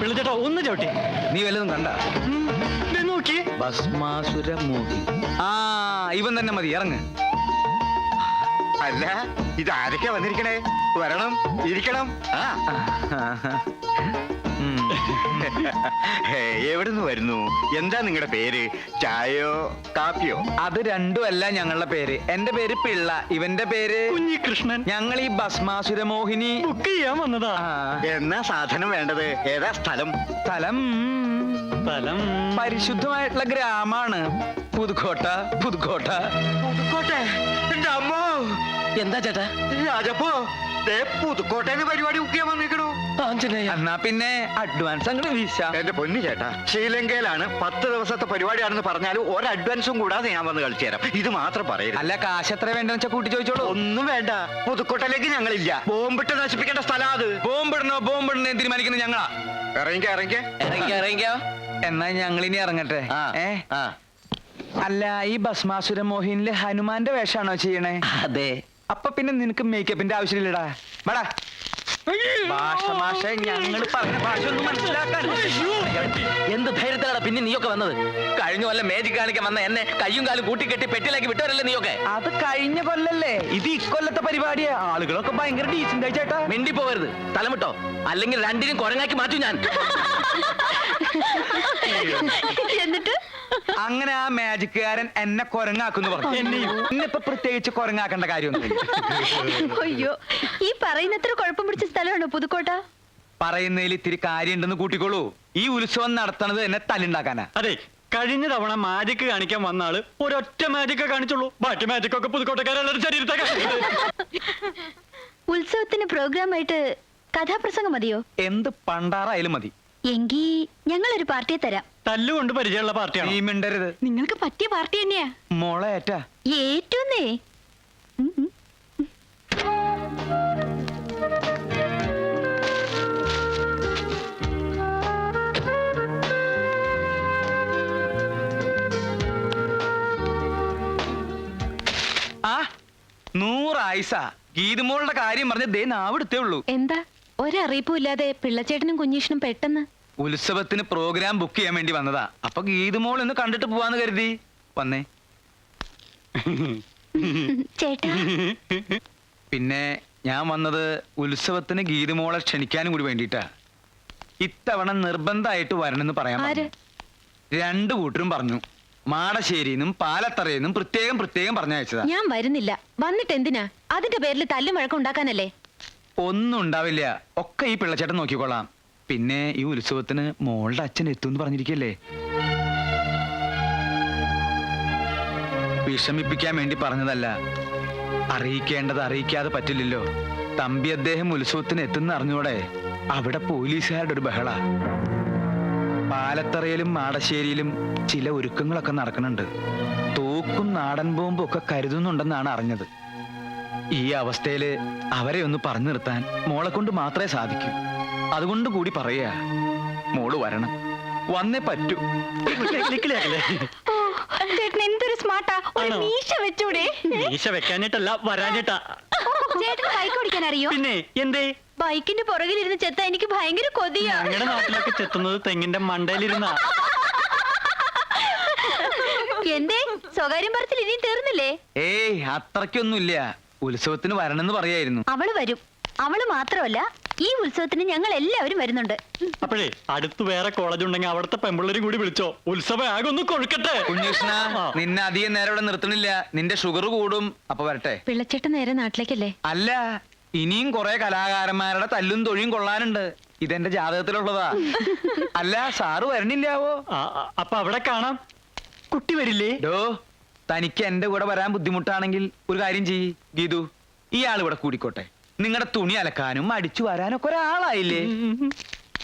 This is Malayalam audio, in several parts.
പിള്ളച്ചേട്ടാ ഒന്ന് ചവിട്ടി. നീ വല്ലതും കണ്ട? നോക്കി. ഭസ്മാസുരമോഹി ആ ഇവൻ തന്നെ മതി ഇറങ്ങ്. അല്ല ഇത് ആരൊക്കെ വന്നിരിക്കണേ? വരണം ഇരിക്കണം. ആ. എവിടുന്ന് വരുന്നു? എന്താ നിങ്ങളുടെ പേര്? ചായയോ കാപ്പിയോ? അത് രണ്ടുമല്ല ഞങ്ങളുടെ പേര്. എന്റെ പേര് പിള്ള. ഇവന്റെ പേര് കുഞ്ഞികൃഷ്ണൻ. ഞങ്ങൾ ഈ ഭസ്മാസുര മോഹിനി. ബുക്ക് ചെയ്യാൻ വന്നതാ. എന്നാ സാധനം വേണ്ടത്? ഏതാ സ്ഥലം? സ്ഥലം? സ്ഥലം. പരിശുദ്ധമായിട്ടുള്ള ഗ്രാമാണ്. പുതുക്കോട്ട പുതുക്കോട്ട. പുതുക്കോട്ടെ? എന്റെ അമ്മോ എന്താ ചേട്ടാ? രാജപ്പോ ദേ പുതുക്കോട്ടേന്ന് പരിപാടി ബുക്ക് ചെയ്യാൻ വന്നിരിക്കണു. ആഞ്ജനേയ. എന്നാ പിന്നെ അഡ്വാൻസ് അങ്ങോട്ട് വീശ. എന്റെ പൊന്നു ചേട്ടാ ശ്രീലങ്കയിലാണ് പത്ത് ദിവസത്തെ പരിപാടിയാണെന്ന് പറഞ്ഞാലും ഒരു അഡ്വാൻസും കൂടാതെ ഞാൻ വന്ന് കളിച്ചു തരാം. ഇത് മാത്രം പറയരുത്. അല്ല കാശ് എത്ര വേണ്ടെന്ന് വെച്ചാൽ കൂട്ടി ചോദിച്ചോളൂ. ഒന്നും വേണ്ട. പുതുക്കോട്ടയിലേക്ക് ഞങ്ങളില്ല. ബോംബിട്ട് നശിപ്പിക്കേണ്ട സ്ഥലം അത്. ബോംബിടണോ ബോംബിടണോ തീരുമാനിക്കുന്നത് ഞങ്ങളാ. ഇറങ്ങിക്ക ഇറങ്ങിക്ക. ഇറങ്ങിക്കോ ഇറങ്ങിക്കോ. എന്നാ ഞങ്ങൾ ഇനി ഇറങ്ങട്ടെ ഏ? അല്ല ഈ ഭസ്മാസുര മോഹിനിൽ ഹനുമാന്റെ വേഷാണോ ചെയ്യണേ? അതെ. അപ്പൊ പിന്നെ നിനക്ക് മേക്കപ്പിന്റെ ആവശ്യമില്ലടാ. വേടാ. ഭാഷ ഭാഷ ഞങ്ങൾ പറഞ്ഞ ഭാഷ ഒന്നും മനസ്സിലാക്കാൻ എന്ത് ധൈര്യത്തിലാണ് പിന്നെ നീയൊക്കെ വന്നത്? കഴിഞ്ഞ കൊല്ലം മേജിക് കാണിക്കാൻ വന്ന എന്നെ കയ്യും കാലും കൂട്ടിക്കെട്ടി പെട്ടിലാക്കി വിട്ടവരല്ലേ നീയൊക്കെ? അത് കഴിഞ്ഞ കൊല്ലല്ലേ. ഇത് ഇക്കൊല്ലത്തെ പരിപാടിയാ. ആളുകളൊക്കെ ഭയങ്കര ഡീസന്റ് ആയി ചേട്ടാ. മിണ്ടി പോവരുത് തലമുട്ടോ. അല്ലെങ്കിൽ രണ്ടിനും കുരങ്ങാക്കി മാറ്റും ഞാൻ. എന്നിട്ട്? അങ്ങനെ ആ മാജിക്കുകാരൻ എന്നെ കൊരങ്ങാക്കുന്നു പറഞ്ഞു. എന്നെയും. ഇന്നിപ്പൊ പ്രത്യേകിച്ച് കൊരങ്ങാക്കേണ്ട കാര്യമൊന്നും അയ്യോ ഈ പറയുന്നത്ര കുഴപ്പം പിടിച്ച സ്ഥലമാണോ പുതുക്കോട്ട? പറയുന്നതിൽ ഇത്തിരി കാര്യമുണ്ടെന്ന് കൂട്ടിക്കോളൂ. ഈ ഉത്സവം നടത്തണത് എന്നെ തല്ലുണ്ടാക്കാനാ. അതെ കഴിഞ്ഞ തവണ മാജിക് കാണിക്കാൻ വന്ന ആൾ ഒരൊറ്റ മാജിക്ക് കാണിച്ചുള്ളൂ. ബാക്കി മാജിക് ഒക്കെ പുതുക്കോട്ടക്കാരുടെ ശരീരത്തെ ഉത്സവത്തിന് പ്രോഗ്രാം ആയിട്ട് കഥാപ്രസംഗം മതിയോ? എന്ത് പണ്ടാറായാലും മതി. എങ്കി ഞങ്ങളൊരു ഒരു പാർട്ടിയെ തരാം. തല്ലുകൊണ്ട് പരിചയമുള്ള പാർട്ടിയാണ്? മിണ്ടരുത്. നിങ്ങൾക്ക് പറ്റിയ പാർട്ടി തന്നെയാ. മോളെ ഏറ്റാ. ഉം. ആ നൂറായിസ ഗീതുമോളുടെ കാര്യം പറഞ്ഞ് ദേ നാവിടുത്തേ ഉള്ളൂ. എന്താ? ഒരറിയിപ്പും ഇല്ലാതെ പിള്ളച്ചേട്ടനും കുഞ്ഞീഷനും പെട്ടെന്ന് ഉത്സവത്തിന് പ്രോഗ്രാം ബുക്ക് ചെയ്യാൻ വേണ്ടി വന്നതാ. അപ്പൊ ഗീതുമോൾ ഒന്ന് കണ്ടിട്ട് പോവാന്ന് കരുതി. വന്നേ. ചേട്ടാ. പിന്നെ ഞാൻ വന്നത് ഉത്സവത്തിന് ഗീതുമോളെ ക്ഷണിക്കാനും കൂടി വേണ്ടിയിട്ടാ. ഇത്തവണ നിർബന്ധമായിട്ട് വരണമെന്ന് പറയാൻ ആര്? പറഞ്ഞു. രണ്ടു കൂട്ടരും പറഞ്ഞു. മാടശ്ശേരിന്നും പാലത്തറയെന്നും പ്രത്യേകം പ്രത്യേകം പറഞ്ഞയച്ചതാ ഞാൻ വരുന്നില്ല. വന്നിട്ട് എന്തിനാ? അതിന്റെ പേരിൽ തല്ലും വഴക്കം ഉണ്ടാക്കാനല്ലേ? ഒന്നും ഉണ്ടാവില്ല. ഒക്കെ ഈ പിള്ളച്ചേട്ടൻ നോക്കിക്കോളാം പിന്നെ ഈ ഉത്സവത്തിന് മോളുടെ അച്ഛൻ എത്തും എന്ന് പറഞ്ഞിരിക്കല്ലേ? വിഷമിപ്പിക്കാൻ വേണ്ടി പറഞ്ഞതല്ല. അറിയിക്കേണ്ടത് അറിയിക്കാതെ പറ്റില്ലല്ലോ. തമ്പി അദ്ദേഹം ഉത്സവത്തിന് എത്തുന്ന അറിഞ്ഞൂടെ? അവിടെ പോലീസുകാരുടെ ഒരു ബഹള. പാലത്തറയിലും മാടശ്ശേരിയിലും ചില ഒരുക്കങ്ങളൊക്കെ നടക്കുന്നുണ്ട്. തോക്കും നാടൻ ബോംബും ഒക്കെ കരുതുന്നുണ്ടെന്നാണ് അറിഞ്ഞത്. ഈ അവസ്ഥയിൽ അവരെ ഒന്ന് പറഞ്ഞു നിർത്താൻ മോളെ കൊണ്ട് മാത്രമേ സാധിക്കൂ. അതുകൊണ്ട് കൂടി പറയാ മോൾ വരണം. വന്നേ പറ്റൂ. ചേട്ടൻ എന്തൊരു സ്മാർട്ടാ. ഒരു ആണോ? മീശ വെച്ചൂടെ. മീശ ബൈക്ക് ഓടിക്കാൻ അറിയോ? പിന്നെ എന്തേ? ബൈക്കിന്റെ പുറകിലിരുന്ന് ചെത്ത എനിക്ക് ഭയങ്കര കൊതിയാ. ഞങ്ങളുടെ നാട്ടിലൊക്കെ ചെത്തുന്നത് തെങ്ങിന്റെ മണ്ടയിലിരുന്ന. എന്തേ? സ്വകാര്യം പറച്ചിൽ ഇനിയും തീർന്നില്ലേ? ഏയ് അത്രയ്ക്കൊന്നുമില്ല. ഉത്സവത്തിന് വരണമെന്ന് പറയായിരുന്നു. അവൾ വരും. അവൾ മാത്രമല്ല ഈ ഉത്സവത്തിന് ഞങ്ങൾ എല്ലാവരും വരുന്നുണ്ട്. അപ്പോഴേ അടുത്ത് വേറെ കോളേജ് ഉണ്ടെങ്കിൽ അവിടുത്തെ പെമ്പിള്ളേരും കൂടി വിളിച്ചോ. ഉത്സവം ആകെ ഒന്ന് കൊഴുക്കട്ടെ കുഞ്ഞുഷ്ണ നിന്നെ അധികം നേരം ഇവിടെ നിർത്തണില്ല നിന്റെ ഷുഗർ കൂടും. അപ്പൊ വരട്ടെ. പിള്ളച്ചേട്ടൻ നേരെ നാട്ടിലേക്കല്ലേ? അല്ല ഇനിയും കുറെ കലാകാരന്മാരുടെ തല്ലും തൊഴിയും കൊള്ളാനുണ്ട്. ഇതെന്റെ ജാതകത്തിലുള്ളതാ. അല്ല സാറ് വരണില്ലാവോ? അപ്പൊ അവിടെ കാണാം. കുട്ടി വരില്ലേ? ഡോ തനിക്ക് എന്റെ കൂടെ വരാൻ ബുദ്ധിമുട്ടാണെങ്കിൽ ഒരു കാര്യം ചെയ്യ്. ഗീതു ഇയാൾ ഇവിടെ കൂടിക്കോട്ടെ. നിങ്ങളുടെ തുണി അലക്കാനും അടിച്ചു വരാനൊക്കെ ഒരാളായില്ലേ?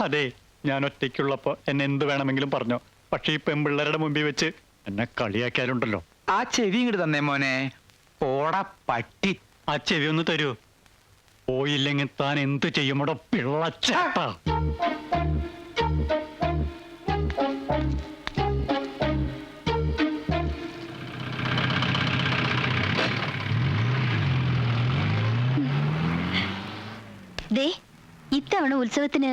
അതെ ഞാൻ ഒറ്റയ്ക്കുള്ളപ്പോ എന്നെ എന്ത് വേണമെങ്കിലും പറഞ്ഞോ. പക്ഷെ ഈ പെമ്പിള്ളേരുടെ മുമ്പിൽ വെച്ച് എന്നെ കളിയാക്കിയാലുണ്ടല്ലോ. ആ ചെവി ഇങ്ങോട്ട് തന്നേ മോനെ. ഓട പട്ടി. ആ ചെവി ഒന്ന് തരൂ. പോയില്ലെങ്കിൽ താൻ എന്ത് ചെയ്യുമോടോ പിള്ളച്ചേട്ടാ. ദേ ഇത്തവണ ഉത്സവത്തിന്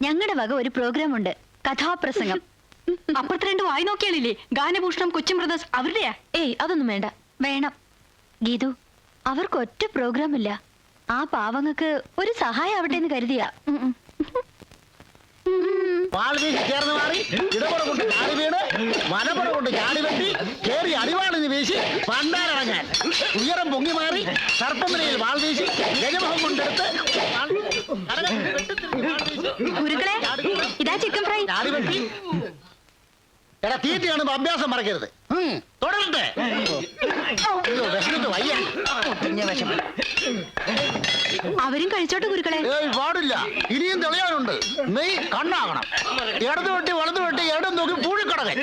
ഞങ്ങളുടെ വക ഒരു പ്രോഗ്രാം ഉണ്ട് കഥാപ്രസംഗം. അപ്പുറത്ത് രണ്ട് വായി നോക്കിയാലില്ലേ ഗാനഭൂഷണം കൊച്ചിൻ ബ്രദേഴ്സ് അവരുടെയാ? ഏയ് അതൊന്നും വേണ്ട. വേണം. ഗീതു അവർക്ക് ഒറ്റ പ്രോഗ്രാം ഇല്ല ആ പാവങ്ങൾക്ക് ഒരു സഹായം ആവട്ടെ എന്ന് കരുതിയാ. ഉം, ഉം. വാൾ വീശി ചേർന്ന് മാറി ഇടപുറം കൊണ്ട് ചാടി വീണ് വലപ്പുറം കൊണ്ട് ചാടി വെട്ടി കേറി അടിവാളിന് വീശി പണ്ടാരടങ്ങാൻ ഉയരം പൊങ്ങി മാറി സർപ്പമരയിൽ വാൾ വീശി ഗജമുഖം കൊണ്ടെടുത്ത് ഗുരുക്കളെ ഇതാ ചിക്കൻ ഫ്രൈ എടാ തീറ്റി കാണുമ്പോ അഭ്യാസം മറക്കരുത്. തുടരട്ടെ. അവരും കഴിച്ചോട്ടെ ഗുരുക്കളെ. പാടില്ല. ഇനിയും തെളിയാനുണ്ട്. നെയ് കണ്ണാകണം. ഇടത് വെട്ടി വലത് വെട്ടി ഇടം നോക്കി പൂഴിക്കടകൻ.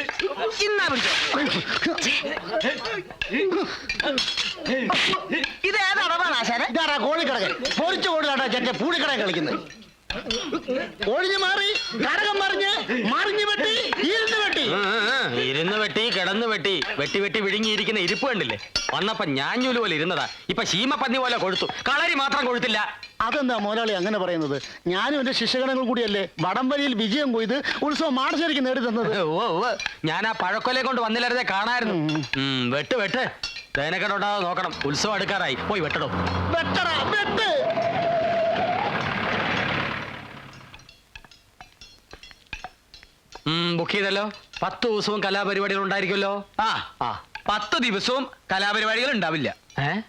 ഇതാരാ കോഴിക്കടകൻ പൊരിച്ച കോഴിലാട്ടാ ചെറ്റ പൂളിക്കടകൻ കളിക്കുന്നത്. ഒഴിഞ്ഞു മാറി കടകം മറിഞ്ഞ് മറിഞ്ഞു വെട്ടി ഇരുന്ന് വെട്ടി. ഇരുന്ന് വെട്ടി കിടന്ന് വെട്ടി വെട്ടി വെട്ടി വിഴുങ്ങിയിരിക്കുന്ന ഇരിപ്പ് കണ്ടില്ലേ? വന്നപ്പോ ഞാഞ്ഞൂൽ പോലെ ഇരുന്നതാ. ഇപ്പൊ ശീമപ്പന്നി പോലെ കൊഴുത്തു. കളരി മാത്രം കൊഴുത്തില്ല. അതെന്താ മോലാളി അങ്ങനെ പറയുന്നത്? ഞാനും എന്റെ ശിഷ്യഗണങ്ങൾ കൂടിയല്ലേ വടംവലിയിൽ വിജയം കൊയ്ത് ഉത്സവം മാടശ്ശേരിക്ക് നേടി തന്നത് ഓ ഞാൻ ആ പഴക്കൊലെ കൊണ്ട് വന്നില്ലായിരുന്നേ കാണായിരുന്നു. വെട്ട് വെട്ട്. തേനക്കെട്ടോട്ടാതെ നോക്കണം. ഉത്സവം എടുക്കാറായി പോയി വെട്ടടോ. വെട്ടടാ വെട്ട്. ബുക്ക് ചെയ്തല്ലോ. പത്ത് ദിവസവും കലാപരിപാടികൾ ഉണ്ടായിരിക്കുമല്ലോ. ആ ആ. പത്ത് ദിവസവും കലാപരിപാടികൾ ഉണ്ടാവില്ല. ഏ?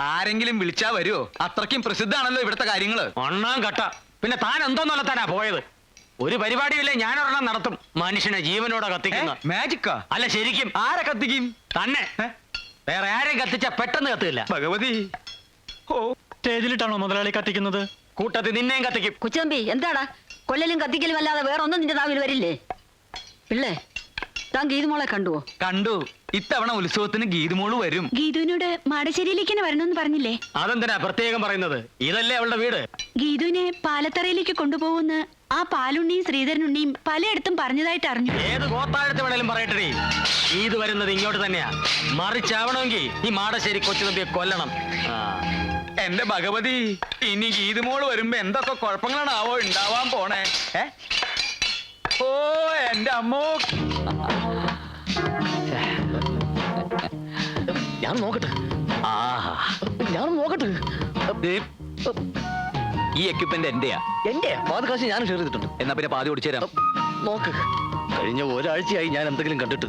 ആരെങ്കിലും വിളിച്ചാ വരുമോ അത്രയ്ക്കും പ്രസിദ്ധാണല്ലോ ഇവിടുത്തെ കാര്യങ്ങൾ. ഒന്നാം കട്ട പിന്നെ താൻ എന്തോന്നല്ല താനാ പോയത്? ഒരു പരിപാടിയില്ലേ ഞാൻ ഒരെണ്ണം നടത്തും. മനുഷ്യനെ ജീവനോടെ കത്തിക്കുന്ന. മാജിക്കാ അല്ല ശരിക്കും. ആരെ കത്തിക്കും? തന്നെ. വേറെ ആരെയും കത്തിച്ച പെട്ടെന്ന് കത്തില്ല. ഭഗവതി. ഓ. സ്റ്റേജിലിട്ടാണോ മുതലാളി കത്തിക്കുന്നത്? കൂട്ടത്തിൽ നിന്നെയും കത്തിക്കും. കൊച്ചുതമ്പി എന്താടാ? കൊല്ലലും കത്തിക്കലും അല്ലാതെ വേറെ ഒന്നും നിന്റെ നാവിൽ വരില്ലേ? പിള്ളേ താൻ മോളെ കണ്ടുവോ? കണ്ടു. ഇത്തവണ ഉത്സവത്തിന് ഗീതുമോൾ വരും. ഗീതുവിനോട് മാടശ്ശേരിയിലേക്ക് തന്നെ വരണമെന്ന് പറഞ്ഞില്ലേ? അതെന്തിനാ പ്രത്യേകം പറയുന്നത്? ഇതല്ലേ അവളുടെ വീട്? ഗീതുവിനെ പാലത്തറയിലേക്ക് കൊണ്ടുപോകുന്ന ആ പാലുണ്ണിയും ശ്രീധരനുണ്ണിയും പലയിടത്തും പറഞ്ഞതായിട്ട് അറിഞ്ഞു. ഏത് ഗോത്താഴത്ത് വേണേലും പറയട്ടെ ഗീതു വരുന്നത് ഇങ്ങോട്ട് തന്നെയാ. മറിച്ചാവണമെങ്കിൽ ഈ മാടശ്ശേരി കൊച്ചു തമ്പിയെ കൊല്ലണം. ആ. എന്റെ ഭഗവതി ഇനി ഗീതുമോൾ വരുമ്പോ എന്തൊക്കെ കുഴപ്പങ്ങളാണാവോ ഉണ്ടാവാൻ പോണേ? ഓ എന്റെ അമ്മോ. ഞാൻ നോക്കട്ടെ. ആഹാ. ഞാൻ നോക്കട്ടെ. ഈ എക്യുപ്മെന്റ് എന്റെയാ. എന്റെ പാതകാശ് ഞാൻ ഷെയർ ചെയ്തിട്ടുണ്ട്. എന്നാ പിന്നെ പാതി ഓടിച്ചു തരാം. നോക്ക്. കഴിഞ്ഞ ഒരാഴ്ചയായി ഞാൻ എന്തെങ്കിലും കണ്ടിട്ട്.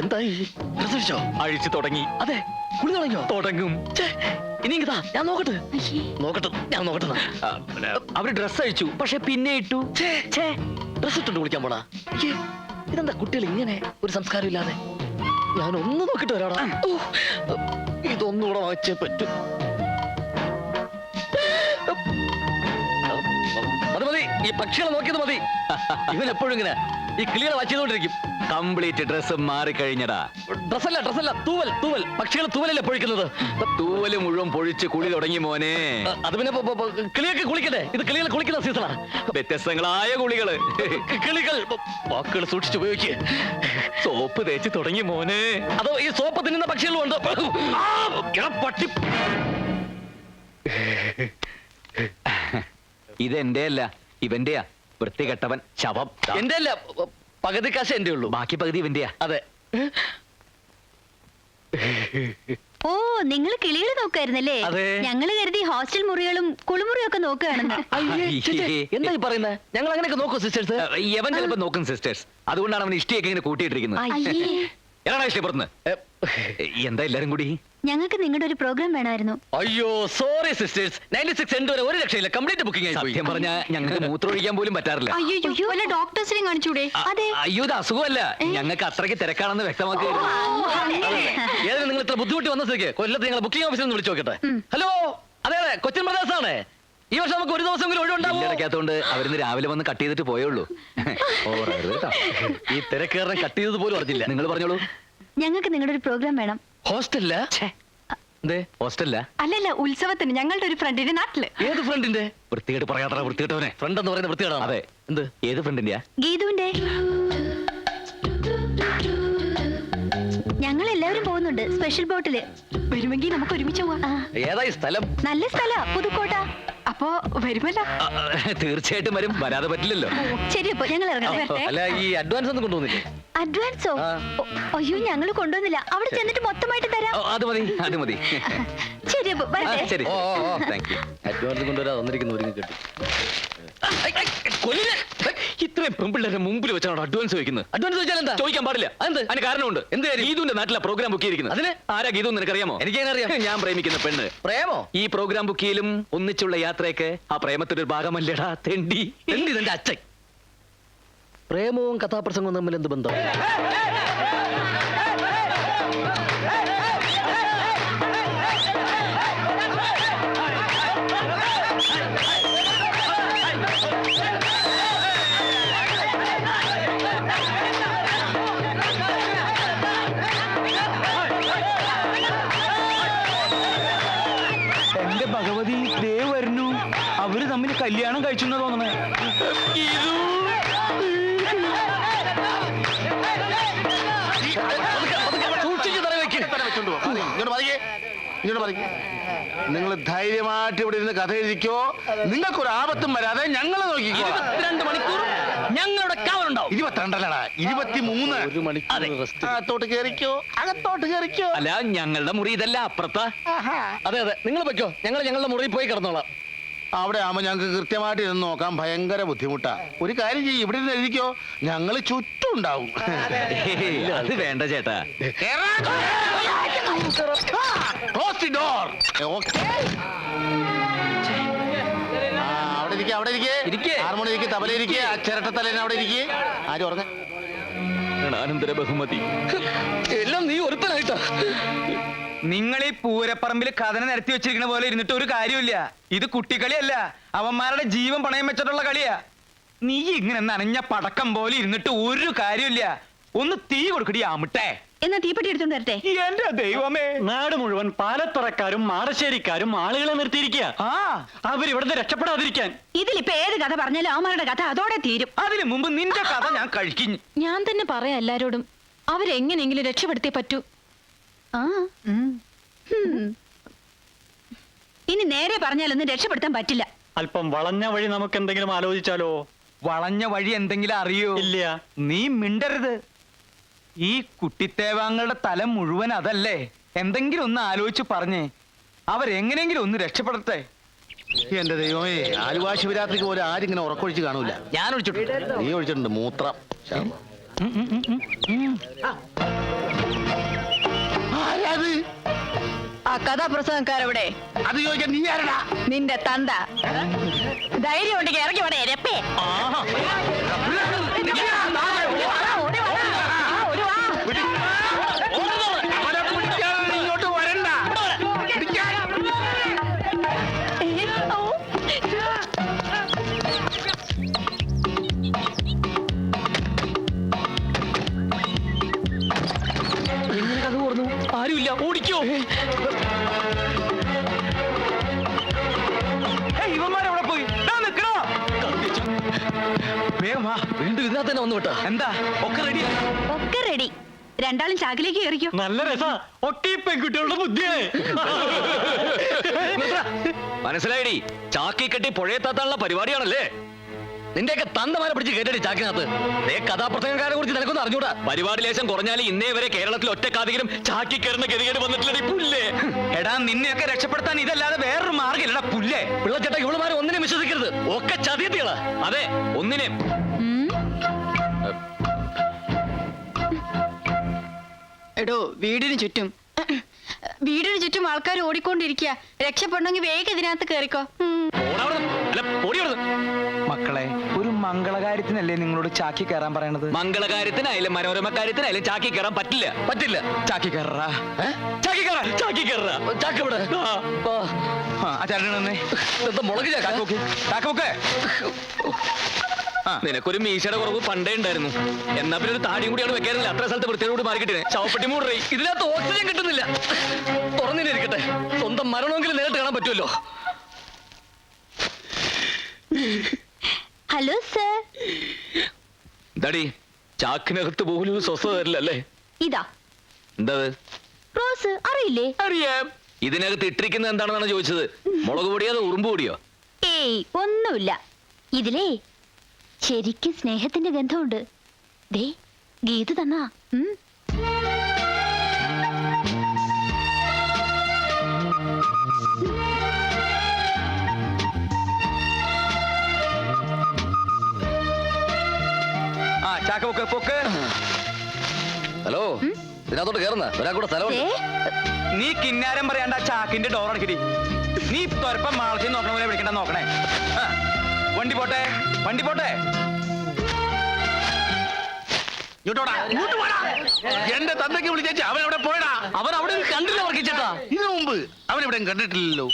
എന്തായി? പ്രസവിച്ചോ? അഴിച്ചു തുടങ്ങി. അതെ. കുളി തുടങ്ങിയോ? തുടങ്ങും. ഛേ, ഇനി ഇങ്ങതാ ഞാൻ നോക്കട്ടെ. നോക്കട്ടെ. ഞാൻ നോക്കട്ടെ എന്നാ. ആ, പിന്നെ അവർ ഡ്രസ് അഴിച്ചു. പക്ഷെ പിന്നെ ഇട്ടു. ഡ്രസ് ഇട്ടുണ്ട് കുളിക്കാൻ പോടാ അയ്യേ, ഇതെന്താ കുട്ടികൾ ഇങ്ങനെ ഒരു സംസ്കാരം ഇല്ലാതെ? ഞാൻ ഒന്ന് നോക്കിട്ട് വരാടാ. ഇതൊന്നുകൂടെ വായിച്ചേ പറ്റൂ. മതി മതി ഈ പക്ഷികളെ നോക്കിയത് മതി. ഇവൻ എപ്പോഴും ഇങ്ങനെ ഈ ക്ലിയർ വച്ചുകൊണ്ടിരിക്കും കംപ്ലീറ്റ് ഡ്രസ്സ് ഡ്രസ് മാറിക്കഴിഞ്ഞടാ. ഡ്രസ്സല്ല ഡ്രസ്സല്ല തൂവൽ തൂവൽ. പക്ഷികൾ തൂവലല്ലേ പൊഴിക്കുന്നത്? തൂവൽ മുഴുവൻ പൊഴിച്ച് കുളി തുടങ്ങി മോനെ. അത് പിന്നെ കിളിയൊക്കെ കുളിക്കട്ടെ. ഇത് കിളികൾ കുളിക്കുന്ന സീസണാ വ്യത്യസ്തങ്ങളായ കുളികൾ. കിളികൾ. പ- വാക്കുകൾ സൂക്ഷിച്ച് ഉപയോഗിക്കുക സോപ്പ് തേച്ച് തുടങ്ങി മോനെ. അതോ ഈ സോപ്പ് തിന്നുന്ന പക്ഷികളും ഉണ്ട്? പട്ടി. ഇതെന്റെ അല്ല ഇവന്റെയാ. വൃത്തികെട്ടവൻ ശവം. എന്റെ അല്ല പകുതി കാശ് എന്റെ ഉള്ളൂ ബാക്കി പകുതി ഇവന്റെയാ. അതെ. ഓ നിങ്ങൾ കിളികൾ നോക്കായിരുന്നല്ലേ? അതെ. ഞങ്ങൾ കരുതി ഹോസ്റ്റൽ മുറികളും കുളിമുറിയും ഒക്കെ നോക്കുകയാണെന്ന് അയ്യേ, ചേച്ചി, എന്താ ഈ പറയുന്നത് ഞങ്ങൾ അങ്ങനെയൊക്കെ നോക്കൂ സിസ്റ്റേഴ്സ്? യവൻ ചിലപ്പോ നോക്കും സിസ്റ്റേഴ്സ്. അതുകൊണ്ടാണ് അവൻ ഇഷ്ടിയൊക്കെ ഇങ്ങനെ കൂട്ടിയിട്ടിരിക്കുന്നത്. അയ്യേ. എടാ ഇഷ്ടം പുറത്തുനിന്ന് എന്താ എല്ലാരും കൂടി? ഞങ്ങൾക്ക് നിങ്ങളുടെ ഒരു പ്രോഗ്രാം വേണമായിരുന്നു. അയ്യോ sorry sisters ninety six end വരെ ഒരു രക്ഷയില്ല. കംപ്ലീറ്റ് ബുക്കിംഗ് ആയി പോയി സത്യം പറഞ്ഞാ ഞങ്ങൾക്ക് മൂത്രമൊഴിക്കാൻ പോലും പറ്റാറില്ല. അയ്യോ വല്ല കാണിച്ചൂടെ? അതെ. അയ്യോ ഇത് അസുഖമല്ല. ഞങ്ങൾക്ക് അത്രയ്ക്ക് തിരക്കാണെന്ന് വ്യക്തമാക്കി ഏതായാലും നിങ്ങൾ ഇത്ര ബുദ്ധിമുട്ടി വന്ന സ്ഥിതിക്ക് കൊല്ലത്ത് നിങ്ങൾ ബുക്കിംഗ് ഓഫീസിൽ നിന്ന് വിളിച്ചു നോക്കട്ടെ. ഹലോ അതെ അതെ കൊച്ചിൻ ബ്രദേഴ്സ് ആണ്. ഈ വർഷം നമുക്ക് ഒരു ദിവസം കൂടി ഒഴിവുണ്ടാവും? ഇടയ്ക്കകത്തോണ്ട് അവരിന്ന് രാവിലെ വന്ന് കട്ട് ചെയ്തിട്ട് പോയുള്ളൂ ഓവർ ആയിരുന്നു കേട്ടോ. ഈ തിരക്കേറിനെ കട്ട് ചെയ്തത് പോലും അറിഞ്ഞില്ല. നിങ്ങൾ പറഞ്ഞോളൂ. ഞങ്ങൾക്ക് നിങ്ങളുടെ ഒരു പ്രോഗ്രാം വേണം. ഹോസ്റ്റല്ല? ഹോസ്റ്റലില്ല അല്ലല്ല ഉത്സവത്തിന്. ഞങ്ങളുടെ ഒരു ഫ്രണ്ടിന്റെ നാട്ടിൽ. ഏത് ഫ്രണ്ടിന്റെ വൃത്തികേട്ട് പറയാത്ത വൃത്തികെട്ടവനെ. ഫ്രണ്ട് എന്ന് പറയുന്ന വൃത്തികേടാണ്? അതെ. എന്ത്? ഏത് ഫ്രണ്ടിന്റെയാ ഗീതുവിന്റെ. ഞങ്ങൾ എല്ലാവരും പോകുന്നുണ്ട് സ്പെഷ്യൽ ബോട്ടിൽ വരുമെങ്കിൽ നമുക്ക് ഒരുമിച്ച് പോവാം. ആ, ഏതായി സ്ഥലം? നല്ല സ്ഥല പുതുക്കോട്ട. അപ്പോ വരുമല്ലോ. തീർച്ചയായിട്ടും വരും. വരാതെ പറ്റില്ലല്ലോ. ശരി അപ്പൊ ഞങ്ങൾ ഇറങ്ങാം. അല്ല ഈ അഡ്വാൻസ് ഒന്നും കൊണ്ടുവന്നില്ലേ? അഡ്വാൻസോ അയ്യോ ഞങ്ങൾ കൊണ്ടുവന്നില്ല. അവിടെ ചെന്നിട്ട് മൊത്തമായിട്ട് തരാം. ഓ, അത് മതി അത് മതി. ശരി അപ്പൊ ആ, ശരി. അഡ്വാൻസ് കൊണ്ടുവരാതെ വന്നിരിക്കുന്നു ഒരുങ്ങി കിട്ടി. ഇത്രയും പെമ്പിള്ളേരുടെ മുമ്പിൽ വെച്ചാണ് അഡ്വാൻസ് ചോദിക്കുന്നത് അഡ്വാൻസ് ചോദിച്ചാൽ എന്താ ചോദിക്കാൻ പാടില്ല എന്ത് അതിന് കാരണമുണ്ട് എന്ത് ഗീതുവിന്റെ നാട്ടിലെ പ്രോഗ്രാം ബുക്ക് ചെയ്തിരിക്കുന്നത് അതിന് ആരാ ഗീതു നിനക്കറിയാമോ എനിക്ക് അറിയാം ഞാൻ പ്രേമിക്കുന്ന പെണ്ണ് പ്രേമോ ഈ പ്രോഗ്രാം ബുക്ക് ചെയ്യലും ഒന്നിച്ചുള്ള യാത്രയൊക്കെ ആ പ്രേമത്തിന്റെ ഒരു ഭാഗമല്ലേടാ തെണ്ടി തെണ്ടി തന്റെ അച്ഛൻ പ്രേമവും കഥാപ്രസംഗവും തമ്മിൽ എന്ത് ബന്ധം ഇങ്ങോട്ട് നിങ്ങൾ ധൈര്യമായിട്ട് ഇവിടെ ഇരുന്ന് കഥ എഴുതിക്കോ. നിങ്ങൾക്കൊരു ആപത്തും വരാതെ ഞങ്ങൾ നോക്കിക്കോ. രണ്ട് മണിക്കൂർ ഞങ്ങളുടെ കാവലുണ്ടാവും ഇരുപത്തിരണ്ടല്ലടാ ഇരുപത്തിമൂന്ന്. ഒരു മണിക്കൂർ റെസ്റ്റ് അകത്തോട്ട് കയറിക്കോ അകത്തോട്ട് കയറിക്കോ അല്ല ഞങ്ങളുടെ മുറി ഇതല്ല അപ്പുറത്താ. അതെ അതെ. നിങ്ങൾ വെക്കോ ഞങ്ങൾ ഞങ്ങളുടെ മുറിയിൽ പോയി കിടന്നോളാം. അവിടെ ആവുമ്പോ ഞങ്ങൾക്ക് കൃത്യമായിട്ട് ഇരുന്ന് നോക്കാൻ ഭയങ്കര ബുദ്ധിമുട്ടാ. ഒരു കാര്യം ചെയ്യും ഇവിടെ ഇരുന്ന് എഴുതിക്കോ. ഞങ്ങൾ ചുറ്റും ഉണ്ടാവും. അത് വേണ്ട ചേട്ടാ. അവിടെ ഇരിക്കെ അവിടെ ഇരിക്കെ. ഇരിക്ക്. ഹാർമോണി ഇരിക്കെ തബല ഇരിക്കെ. ആ ചിരട്ടത്തലേനെ അവിടെ ഇരിക്കെ. ആരും ഉറങ്ങ? അനന്തര ബഹുമതി. എല്ലാം നീ ഒരുത്തനായിട്ടാ. നിങ്ങൾ ഈ പൂരപ്പറമ്പിൽ കഥന നിരത്തി വെച്ചിരിക്കുന്ന പോലെ ഇരുന്നിട്ട് ഒരു കാര്യമില്ല ഇത് കുട്ടിക്കളിയല്ല അവന്മാരുടെ ജീവൻ പണയം വെച്ചിട്ടുള്ള കളിയാ. നീ ഇങ്ങനെ നനഞ്ഞ പടക്കം പോലെ ഇരുന്നിട്ട് ഒരു കാര്യമില്ല ഒന്ന് തീ കൊടുക്കടി ആമിട്ടെ. എന്നാ തീപ്പെട്ടി എടുത്തോണ്ട് വരട്ടെ. എന്റെ ദൈവമേ. നാട് മുഴുവൻ പാലത്തറക്കാരും മാടശ്ശേരിക്കാരും ആളുകളെ നിർത്തിയിരിക്കുക ആ. അവരിവിടുന്ന് രക്ഷപ്പെടാതിരിക്കാൻ. ഇതിലിപ്പോ ഏത് കഥ പറഞ്ഞാലും അവന്മാരുടെ കഥ അതോടെ തീരും. അതിനു മുമ്പ് നിന്റെ കഥ ഞാൻ കഴിക്കുന്നു ഞാൻ തന്നെ പറയാം എല്ലാരോടും. അവരെങ്ങനെയെങ്കിലും രക്ഷപ്പെടുത്തേ പറ്റൂ. ആ. ഹും. ഇനി നേരെ പറഞ്ഞാലൊന്നും രക്ഷപ്പെടുത്താൻ പറ്റില്ല. അല്പം വളഞ്ഞ വഴി നമുക്ക് എന്തെങ്കിലും ആലോചിച്ചാലോ? വളഞ്ഞ വഴി എന്തെങ്കിലും അറിയോ? ഇല്ല. നീ മിണ്ടരുത്. ഈ കുട്ടിത്തേവാങ്ങളുടെ തല മുഴുവൻ അതല്ലേ? എന്തെങ്കിലും ഒന്ന് ആലോചിച്ച് പറഞ്ഞേ. അവരെങ്ങനെയെങ്കിലും ഒന്ന് രക്ഷപ്പെടട്ടെ. എന്റെ ദൈവമേ ആലുവാ ശിവരാത്രിക്ക് പോലും ആരും ഇങ്ങനെ ഉറക്കൊഴിച്ച് കാണൂല. ഞാൻ ഒഴിച്ചിട്ടുണ്ട്. നീ ഒഴിച്ചിട്ടുണ്ട് മൂത്രം. കഥാപ്രസംഗക്കാരെവിടെ? അത് ചോദിക്കാൻ നീ ആരടാ? നിന്റെ തന്ത. ധൈര്യം ഉണ്ടെങ്കിൽ ഇറങ്ങി വേണേ രപ്പേ. ആരുമില്ല. ഓടിക്കോ. വേഗം വാ. വീണ്ടും ഇതിനകത്ത് തന്നെ വന്നു വിട്ടാ. എന്താ? ഒക്കെ റെഡി ഒക്കെ റെഡി രണ്ടാളും ചാക്കിലേക്ക് കയറിക്കോ. നല്ല രസാ. ഒക്കെ ഈ പെൺകുട്ടികളുടെ ബുദ്ധിയാണ് മനസ്സിലായിടി. ചാക്കി കെട്ടി പുഴയെത്താത്താനുള്ള പരിപാടിയാണല്ലേ? നിന്റെയൊക്കെ തന്തമാരെ പിടിച്ച് കേട്ടടി ചാക്കിനകത്ത്. ഏ കഥാപ്രസംഗക്കാരെ കുറിച്ച് നിനക്കൊന്നും അറിഞ്ഞൂടാ. പരിപാടി ലേശം കുറഞ്ഞാൽ ഇന്നേ വരെ കേരളത്തിൽ ഒറ്റക്കാതികരും ചാക്കി കയറുന്ന ഗതികേട് വന്നിട്ടില്ല പുല്ലേ? എടാ നിന്നെയൊക്കെ രക്ഷപ്പെടുത്താൻ ഇതല്ലാതെ വേറൊരു മാർഗമില്ലടാ പുല്ലേ? പിള്ളച്ചേട്ട ഇവളുമാരെ ഒന്നിനെ വിശ്വസിക്കരുത്. ഒക്കെ ചതിയത്തികളാ. അതെ ഒന്നിനെ. എടോ വീടിന് ചുറ്റും. വീടിന് ചുറ്റും ആൾക്കാർ ഓടിക്കൊണ്ടിരിക്കുക രക്ഷപ്പെടണമെങ്കിൽ വേഗം ഇതിനകത്ത് കയറിക്കോ ഉം. അല്ല ഓടി അവിടുന്ന്. മക്കളെ ഒരു മംഗളകാര്യത്തിനല്ലേ നിങ്ങളോട് ചാക്കി കയറാൻ പറയണത്? മംഗളകാര്യത്തിനായാലും മനോരമ കാര്യത്തിനായാലും ചാക്കി കയറാൻ പറ്റില്ല. പറ്റില്ല. ചാക്കി കയറാ ചാക്കി കയറാ? ചാക്കി കയറാ ചാക്ക് ഇവിടെ. ചേട്ടനെ മുളക് ചാക്ക ചാക്ക് ചാക്ക് നിനക്കൊരു മീശയുടെ കുറവ് പണ്ടേ ഉണ്ടായിരുന്നു. എന്നാ പിന്നെ ഒരു താടിയും കൂടിയാണ് വെക്കാനില്ല അത്ര സ്ഥലത്ത് വൃത്തിയോട് മാറി മാറിക്കിട്ടേ ചവപ്പെട്ടി മൂടറി ഇതിനകത്ത് ഓക്സിജൻ കിട്ടുന്നില്ല. തുറന്നിരിക്കട്ടെ. സ്വന്തം മരണമെങ്കിലും നേരിട്ട് കാണാൻ പറ്റുമല്ലോ. ഹലോ സർ ഡാഡി ചാക്കിനകത്ത് പോലും ഒരു സ്വസ്ഥത തരില്ലല്ലേ ഇതാ. എന്താ റോസ് അറിയില്ലേ? അറിയാം. ഇതിനകത്ത് ഇട്ടിരിക്കുന്നത് എന്താണെന്നാണ് ചോദിച്ചത്? മുളക് പൊടിയോ അതോ ഉറുമ്പ് പൊടിയോ? ഏയ് ഒന്നുമില്ല. ഇതിലേ ശരിക്കും സ്നേഹത്തിന്റെ ഗന്ധമുണ്ട്. ദേ ഗീതു തന്നാ. ഉം. ഇതിനകത്തോട്ട് കയറുന്ന ഒരാൾ കൂടെ സ്ഥലമുണ്ട്. നീ കിന്നാരം പറയാണ്ട് ആ ചാക്കിന്റെ ഡോർ അടക്കിടി നീ തൊരപ്പം മാളത്തിൽ നോക്കണ പോലെ വിളിക്കണ്ട നോക്കണേ. വണ്ടി പോട്ടെ വണ്ടി പോട്ടെ. എന്റെ തന്തയ്ക്ക് വിളിച്ചേച്ച് അവൻ അവിടെ പോയടാ. അവൻ അവിടെ കണ്ടില്ല വർക്കിച്ചേട്ടാ ഇതിനു മുമ്പ് അവൻ ഇവിടെ കണ്ടിട്ടില്ലല്ലോ.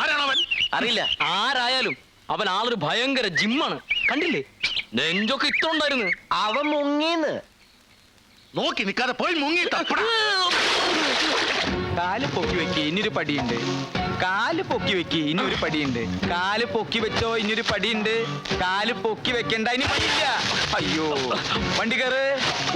ആരാണവൻ അവൻ? അറിയില്ല. ആരായാലും അവൻ ആളൊരു ഭയങ്കര ജിമ്മാണ്. കണ്ടില്ലേ? നെഞ്ചൊക്കെ ഇട്ടുണ്ടായിരുന്നു അവൻ മുങ്ങിന്ന്. നോക്കി നിൽക്കാതെ പോയി മുങ്ങി കാൽ പൊക്കി വെക്കി ഇനിയൊരു പടിയുണ്ട്. കാൽ പൊക്കി വെക്ക് ഇനി ഒരു പടിയുണ്ട്. കാൽ പൊക്കി വെച്ചോ ഇനിയൊരു പടിയുണ്ട്. കാൽ പൊക്കി വെക്കണ്ട ഇനി പടിയില്ല. അയ്യോ വണ്ടി കയറ്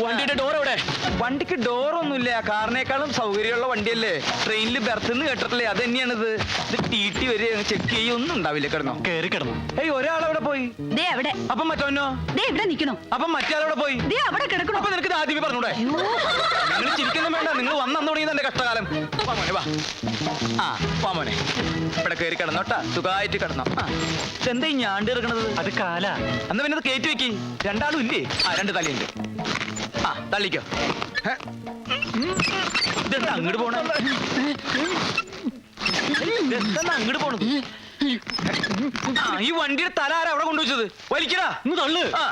വണ്ടിയുടെ ഡോർ എവിടെ? വണ്ടിക്ക് ഡോർ ഡോറൊന്നുമില്ല കാറിനേക്കാളും സൗകര്യമുള്ള വണ്ടിയല്ലേ? ട്രെയിനിൽ ബെർത്ത് കേട്ടിട്ടില്ലേ? അത് തന്നെയാണിത് ഇത് ടി ടി വരെ ചെക്ക് ചെയ്യും ഒന്നും ഉണ്ടാവില്ല കിടന്നോ. കയറി കിടന്നു. ഏയ് ഒരാളവിടെ പോയി? ദേ അവിടെ അപ്പം മറ്റോന്നോ ദേ ഇവിടെ നിൽക്കണോ അപ്പം മറ്റേ പോയി? ദേ അവിടെ കിടക്കണോ അപ്പൊ നിനക്ക് ആദ്യമേ പറഞ്ഞൂടെ? നിങ്ങൾ ചിരിക്കുന്നു വേണ്ട. നിങ്ങൾ വന്നു തുടങ്ങിയത് എന്റെ കഷ്ടകാലം. വാ മോനെ വാ. ആ വാ മോനെ. ഇവിടെ കയറി കിടന്നോട്ടാ സുഖമായിട്ട് കിടന്നോ. ആ ഇതെന്താ ഈ ഞാണ്ട് ഇറങ്ങണത് അത് കാല. അന്ന് പിന്നെ അത് കയറ്റി വെക്കി. രണ്ടാളും ഇല്ലേ? ആ രണ്ട് തലയുണ്ട്. ആ തള്ളിക്കോ. ഹെ. ഇതെന്താ അങ്ങോട്ട് പോണ? ഇതെന്താ അങ്ങോട്ട് പോണത്? ആ ഈ വണ്ടിയുടെ തല ആരാ അവിടെ കൊണ്ടുവച്ചത്? വലിക്കടാ. ഇന്ന് തള്ളു. ആ.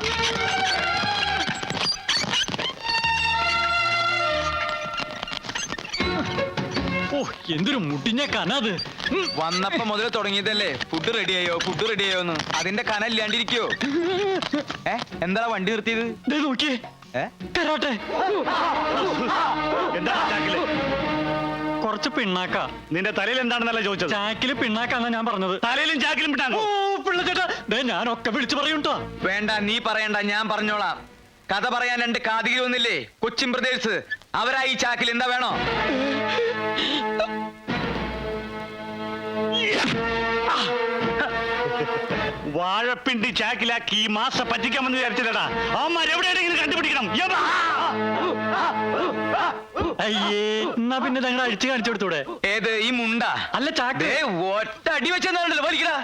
എന്തൊരു മുടിഞ്ഞ കനത്. വന്നപ്പോ മുതൽ തുടങ്ങിയതല്ലേ? ഫുഡ് റെഡിയായോ ഫുഡ് റെഡിയായോന്ന് അതിന്റെ കന ഇല്ലാണ്ടിരിക്കോ. ഏ? എന്താ വണ്ടി നിർത്തിയത്? ദേ നോക്കിയേ. കരാട്ടെ എന്താ കുറച്ച് പിണ്ണാക്ക. നിന്റെ തലയിൽ എന്താണെന്നല്ല ചോദിച്ചത്? ചാക്കിൽ പിണ്ണാക്കാന്നാ ഞാൻ പറഞ്ഞത്. തലയിലും ചാക്കിലും ഓ പിള്ളച്ചേട്ടാ ദേ ഞാനൊക്കെ വിളിച്ചു പറയൂട്ടോ വേണ്ട നീ പറയണ്ട ഞാൻ പറഞ്ഞോളാം. കഥ പറയാൻ രണ്ട് കാതികി ഒന്നില്ലേ കൊച്ചിൻ ബ്രദേഴ്സ്. അവരായി ഈ ചാക്കിൽ എന്താ വേണോ? വാഴപ്പിണ്ടി ചാക്കിലാക്കി ഈ മാസം പറ്റിക്കാമെന്ന് വിചാരിച്ചില്ലടാ. അവന്മാർ എവിടെയെങ്കിലും കണ്ടുപിടിക്കണം. അയ്യേ എന്നാ പിന്നെ ഞങ്ങൾ അഴിച്ചു കാണിച്ചു കൊടുത്തൂടെ ഏത് ഈ മുണ്ട? അല്ല ചാക്ക്. ഒറ്റ അടി വെച്ചെന്നാണല്ലോ വലിക്കടാ.